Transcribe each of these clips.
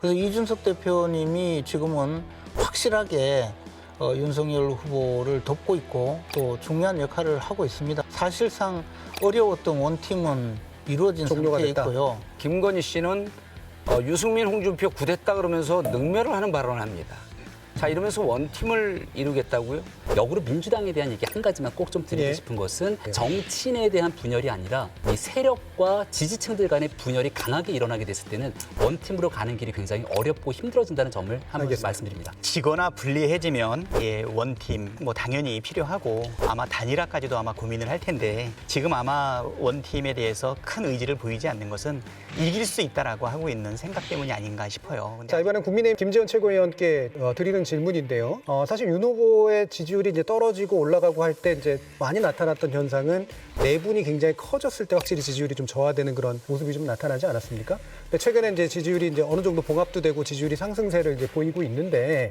그래서 이준석 대표님이 지금은 확실하게 어, 윤석열 후보를 돕고 있고 또 중요한 역할을 하고 있습니다. 사실상 어려웠던 원팀은 이루어진 종료가 상태에 됐다. 있고요. 김건희 씨는 어, 유승민, 홍준표 구됐다 그러면서 능멸을 하는 발언을 합니다. 자 이러면서 원팀을 이루겠다고요? 역으로 민주당에 대한 얘기 한 가지만 꼭 좀 드리고 예. 싶은 것은 정치인에 대한 분열이 아니라 이 세력과 지지층들 간의 분열이 강하게 일어나게 됐을 때는 원팀으로 가는 길이 굉장히 어렵고 힘들어진다는 점을 한번 알겠습니다. 말씀드립니다. 지거나 분리해지면 예, 원팀 뭐 당연히 필요하고 아마 단일화까지도 아마 고민을 할 텐데 지금 아마 원팀에 대해서 큰 의지를 보이지 않는 것은 이길 수 있다라고 하고 있는 생각 때문이 아닌가 싶어요. 근데 자 이번엔 국민의힘 김재원 최고위원께 어, 드리는 질문인데요. 어, 사실 윤 후보의 지지율이 이제 떨어지고 올라가고 할 때 이제 많이 나타났던 현상은 내분이 굉장히 커졌을 때 확실히 지지율이 좀 저하되는 그런 모습이 좀 나타나지 않았습니까? 근데 최근에 이제 지지율이 이제 어느 정도 봉합도 되고 지지율이 상승세를 이제 보이고 있는데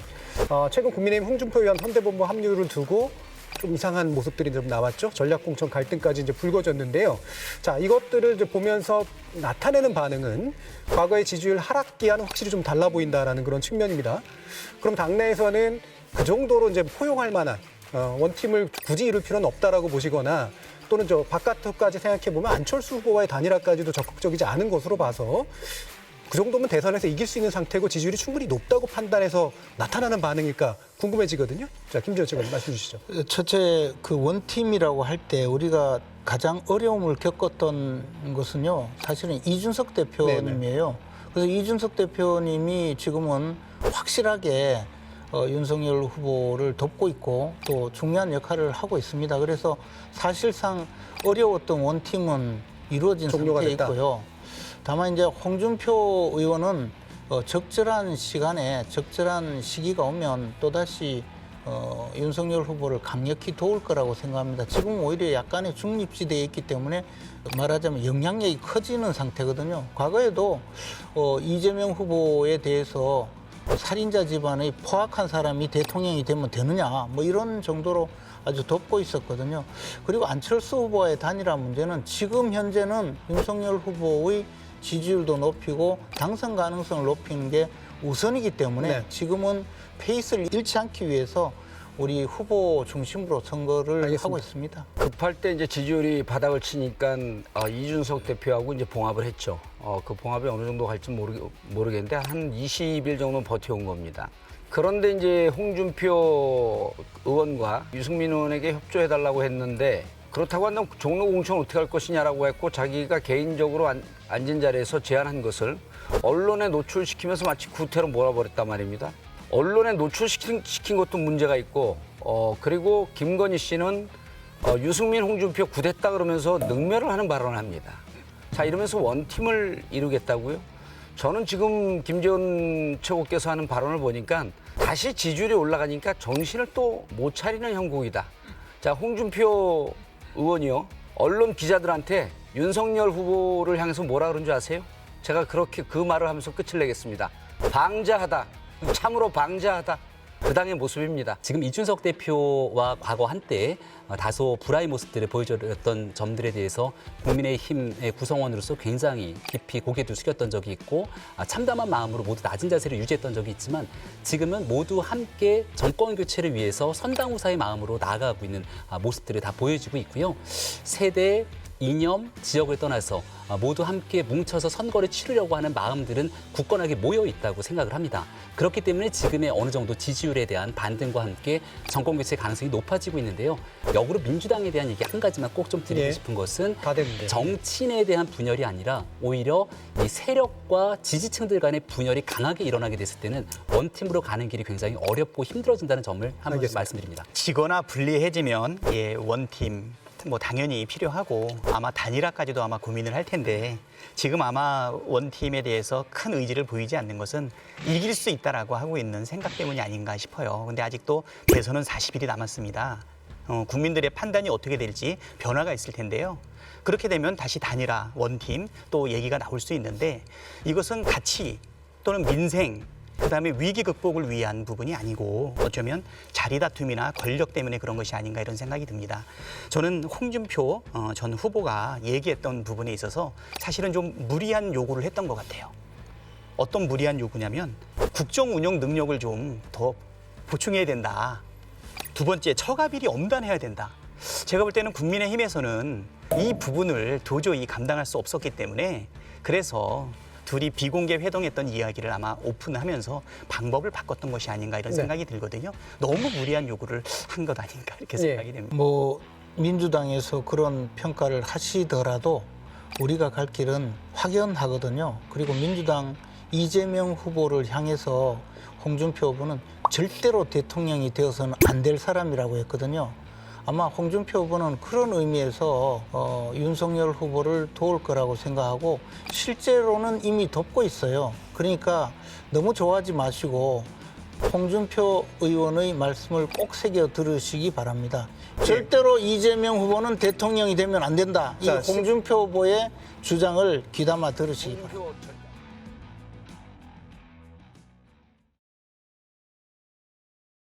어, 최근 국민의힘 홍준표 의원 헌대본부 합류를 두고 좀 이상한 모습들이 좀 나왔죠. 전략공천 갈등까지 이제 불거졌는데요. 자, 이것들을 이제 보면서 나타내는 반응은 과거의 지지율 하락기와는 확실히 좀 달라 보인다라는 그런 측면입니다. 그럼 당내에서는 그 정도로 이제 포용할 만한 어, 원팀을 굳이 이룰 필요는 없다라고 보시거나 또는 저 바깥까지 생각해 보면 안철수 후보와의 단일화까지도 적극적이지 않은 것으로 봐서 그 정도면 대선에서 이길 수 있는 상태고 지지율이 충분히 높다고 판단해서 나타나는 반응일까 궁금해지거든요. 자, 김지현 측은 말씀 주시죠. 첫째 그 원팀이라고 할 때 우리가 가장 어려움을 겪었던 것은요 사실은 이준석 대표님이에요. 그래서 이준석 대표님이 지금은 확실하게 어, 윤석열 후보를 돕고 있고 또 중요한 역할을 하고 있습니다. 그래서 사실상 어려웠던 원팀은 이루어진 상태에 됐다. 있고요. 다만 이제 홍준표 의원은 어, 적절한 시간에 적절한 시기가 오면 또다시 어, 윤석열 후보를 강력히 도울 거라고 생각합니다. 지금 오히려 약간의 중립지대에 있기 때문에 말하자면 영향력이 커지는 상태거든요. 과거에도 어, 이재명 후보에 대해서 살인자 집안의 포악한 사람이 대통령이 되면 되느냐 뭐 이런 정도로 아주 돕고 있었거든요. 그리고 안철수 후보와의 단일화 문제는 지금 현재는 윤석열 후보의 지지율도 높이고 당선 가능성을 높이는 게 우선이기 때문에 네. 지금은 페이스를 잃지 않기 위해서 우리 후보 중심으로 선거를 알겠습니다. 하고 있습니다. 급할 때 이제 지지율이 바닥을 치니까 어, 이준석 대표하고 이제 봉합을 했죠. 어, 그 봉합이 어느 정도 갈지 모르, 모르겠는데 한 20일 정도 버텨온 겁니다. 그런데 이제 홍준표 의원과 유승민 의원에게 협조해달라고 했는데 그렇다고 한다면 종로 공천 어떻게 할 것이냐라고 했고 자기가 개인적으로 안, 앉은 자리에서 제안한 것을 언론에 노출시키면서 마치 구태로 몰아버렸단 말입니다. 언론에 노출시킨 시킨 것도 문제가 있고 어, 그리고 김건희 씨는 어, 유승민, 홍준표 구됐다 그러면서 능멸을 하는 발언을 합니다. 자 이러면서 원팀을 이루겠다고요? 저는 지금 김재원 최고께서 하는 발언을 보니까 다시 지지율이 올라가니까 정신을 또 못 차리는 형국이다. 자 홍준표 의원이요 언론 기자들한테 윤석열 후보를 향해서 뭐라 그런 줄 아세요? 제가 그렇게 그 말을 하면서 끝을 내겠습니다. 방자하다. 참으로 방자하다. 그 당의 모습입니다. 지금 이준석 대표와 과거 한때 어, 다소 불화의 모습들을 보여줬던 점들에 대해서 국민의힘의 구성원으로서 굉장히 깊이 고개도 숙였던 적이 있고 아, 참담한 마음으로 모두 낮은 자세를 유지했던 적이 있지만 지금은 모두 함께 정권 교체를 위해서 선당우사의 마음으로 나아가고 있는 아, 모습들을 다 보여주고 있고요. 세대 이념, 지역을 떠나서 아, 모두 함께 뭉쳐서 선거를 치르려고 하는 마음들은 굳건하게 모여 있다고 생각을 합니다. 그렇기 때문에 지금의 어느 정도 지지율에 대한 반등과 함께 정권 교체 가능성이 높아지고 있는데요. 역으로 민주당에 대한 얘기 한 가지만 꼭 좀 드리고 예. 싶은 것은. 정치인에 대한 분열이 아니라 오히려 이 세력과 지지층들 간의 분열이 강하게 일어나게 됐을 때는 원팀으로 가는 길이 굉장히 어렵고 힘들어진다는 점을 한번. 말씀드립니다. 지거나 분리해지면 예, 원팀 뭐 당연히 필요하고 아마 단일화까지도 아마 고민을 할 텐데 지금 아마 원팀에 대해서 큰 의지를 보이지 않는 것은 이길 수 있다라고 하고 있는 생각 때문이 아닌가 싶어요. 근데 아직도 대선은 40일이 남았습니다. 어, 국민들의 판단이 어떻게 될지 변화가 있을 텐데요. 그렇게 되면 다시 단일화, 원팀 또 얘기가 나올 수 있는데 이것은 가치 또는 민생 그다음에 위기 극복을 위한 부분이 아니고 어쩌면 자리 다툼이나 권력 때문에 그런 것이 아닌가 이런 생각이 듭니다. 저는 홍준표 어, 전 후보가 얘기했던 부분에 있어서 사실은 좀 무리한 요구를 했던 것 같아요. 어떤 무리한 요구냐면 국정 운영 능력을 좀 더 보충해야 된다. 두 번째 처가비리 엄단해야 된다. 제가 볼 때는 국민의힘에서는 이 부분을 도저히 감당할 수 없었기 때문에 그래서 둘이 비공개 회동했던 이야기를 아마 오픈하면서 방법을 바꿨던 것이 아닌가 이런 네. 생각이 들거든요. 너무 무리한 요구를 한 것 아닌가 이렇게 네. 생각이 됩니다. 뭐 민주당에서 그런 평가를 하시더라도 우리가 갈 길은 확연하거든요. 그리고 민주당 이재명 후보를 향해서 홍준표 후보는 절대로 대통령이 되어서는 안 될 사람이라고 했거든요. 아마 홍준표 후보는 그런 의미에서 어, 윤석열 후보를 도울 거라고 생각하고 실제로는 이미 돕고 있어요. 그러니까 너무 좋아하지 마시고 홍준표 의원의 말씀을 꼭 새겨 들으시기 바랍니다. 절대로 이재명 후보는 대통령이 되면 안 된다. 이 자, 홍준표 후보의 주장을 귀담아 들으시기 바랍니다.